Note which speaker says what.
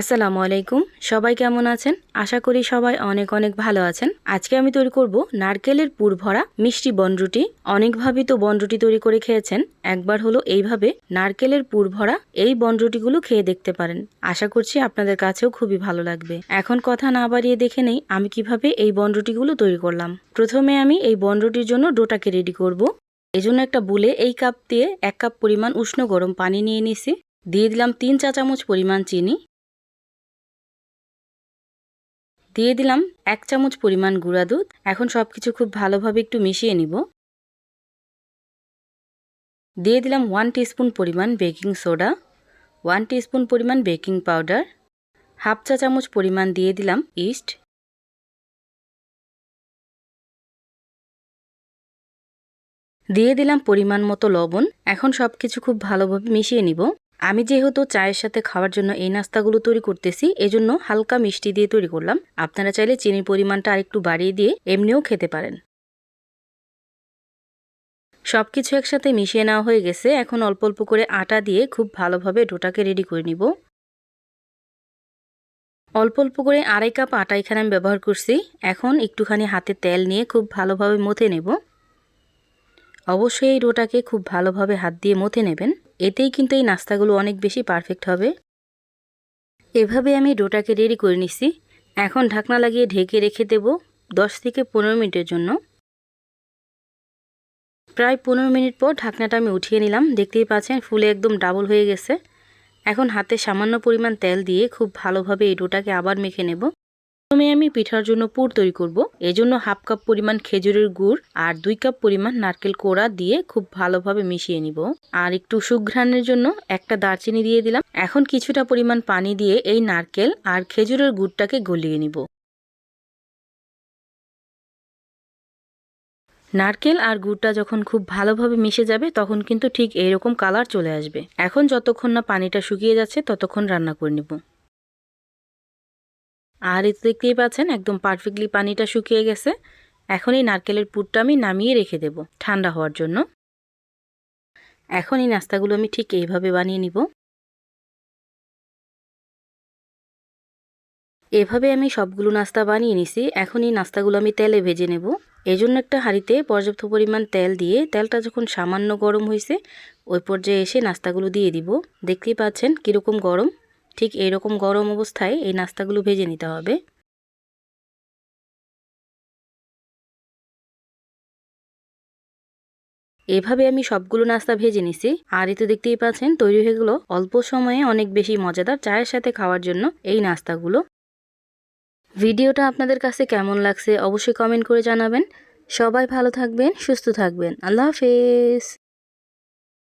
Speaker 1: আসসালামু আলাইকুম। সবাই কেমন আছেন? আশা করি সবাই অনেক অনেক ভালো আছেন। আজকে আমি তৈরি করব নারকেলের পুর ভরা মিষ্টি বনরুটি অনেকভাবেই তো বনরুটি তৈরি করে খেয়েছেন। একবার হলো এইভাবে নারকেলের পুর ভরা এই বনরুটিগুলো খেয়ে দেখতে পারেন। আশা করছি আপনাদের কাছেও খুবই ভালো লাগবে। এখন কথা না বাড়িয়ে দেখে নেই আমি কীভাবে এই বনরুটিগুলো তৈরি করলাম। প্রথমে আমি এই বনরুটির জন্য ডোটাকে রেডি করব। এজন্য একটা বুলে এই কাপ দিয়ে এক কাপ পরিমাণ উষ্ণ গরম পানি নিয়ে নিছি। দিয়ে দিলাম তিন চা চামচ পরিমাণ চিনি। দিয়ে দিলাম এক চামচ পরিমাণ গুঁড়া দুধ। এখন সব কিছু খুব ভালোভাবে একটু মিশিয়ে নিব। দিয়ে দিলাম ওয়ান টিস্পুন পরিমাণ বেকিং সোডা ওয়ান টিস্পুন পরিমাণ বেকিং পাউডার হাফ চা চামচ পরিমাণ দিয়ে দিলাম ইস্ট দিয়ে দিলাম পরিমাণ মতো লবণ। এখন সব কিছু খুব ভালোভাবে মিশিয়ে নিব। আমি যেহেতু চায়ের সাথে খাওয়ার জন্য এই নাস্তাগুলো তৈরি করতেছি, এজন্য হালকা মিষ্টি দিয়ে তৈরি করলাম। আপনারা চাইলে চিনির পরিমাণটা আরেকটু বাড়িয়ে দিয়ে এমনিও খেতে পারেন। সব কিছু একসাথে মিশিয়ে নেওয়া হয়ে গেছে। এখন অল্প অল্প করে আটা দিয়ে খুব ভালোভাবে ডোটাকে রেডি করে নিব। অল্প অল্প করে আড়াই কাপ আটা এখানে আমি ব্যবহার করছি। এখন একটুখানি হাতে তেল নিয়ে খুব ভালোভাবে মথে নেব। অবশ্যই এই ডোটাকে খুব ভালোভাবে হাত দিয়ে মথে নেবেন। এতেই কিন্তু এই নাস্তাগুলো অনেক বেশি পারফেক্ট হবে। এভাবে আমি ডোটাকে রেডি করে নিছি। এখন ঢাকনা লাগিয়ে ঢেকে রেখে দেব দশ থেকে পনেরো মিনিটের জন্য। প্রায় পনেরো মিনিট পর ঢাকনাটা আমি উঠিয়ে নিলাম। দেখতেই পাচ্ছেন, ফুলে একদম ডাবল হয়ে গেছে। এখন হাতে সামান্য পরিমাণ তেল দিয়ে খুব ভালোভাবে এই ডোটাকে আবার মেখে নেব। প্রথমে আমি পিঠার জন্য পুর তৈরি করব। এজন্য হাফ কাপ পরিমাণ খেজুরের গুড় আর দুই কাপ পরিমাণ নারকেল কোড়া দিয়ে খুব ভালোভাবে মিশিয়ে নিব। আর একটু সুঘ্রাণের জন্য একটা দারচিনি দিয়ে দিলাম। এখন কিছুটা পরিমাণ পানি দিয়ে এই নারকেল আর খেজুরের গুড়টাকে গলিয়ে নিব। নারকেল আর গুড়টা যখন খুব ভালোভাবে মিশে যাবে, তখন কিন্তু ঠিক এইরকম কালার চলে আসবে। এখন যতক্ষণ না পানিটা শুকিয়ে যাচ্ছে, ততক্ষণ রান্না করে নিব। আর এতে দেখতেই পাচ্ছেন, একদম পারফেক্টলি পানিটা শুকিয়ে গেছে। এখন এই নারকেলের পুরটা আমি নামিয়ে রেখে দেব ঠান্ডা হওয়ার জন্য। এখন এই নাস্তাগুলো আমি ঠিক এইভাবে বানিয়ে নিব। এভাবে আমি সবগুলো নাস্তা বানিয়ে নিছি। এখন এই নাস্তাগুলো আমি তেলে ভেজে নেব। এই জন্য একটা হাঁড়িতে পর্যাপ্ত পরিমাণ তেল দিয়ে তেলটা যখন সামান্য গরম হয়েছে ওই পর্যায়ে এসে নাস্তাগুলো দিয়ে দিব। দেখতেই পাচ্ছেন কীরকম গরম। ঠিক এরকম গরম অবস্থায় এই নাস্তাগুলো ভেজে নিতে হবে। এভাবে আমি সবগুলো নাস্তা ভেজে নিছি। আর এতে দেখতেই পাচ্ছেন, তৈরি হয়ে গেলো অল্প সময়ে অনেক বেশি মজাদার চায়ের সাথে খাওয়ার জন্য এই নাস্তাগুলো। ভিডিওটা আপনাদের কাছে কেমন লাগছে অবশ্যই কমেন্ট করে জানাবেন। সবাই ভালো থাকবেন, সুস্থ থাকবেন। আল্লাহ হাফেজ।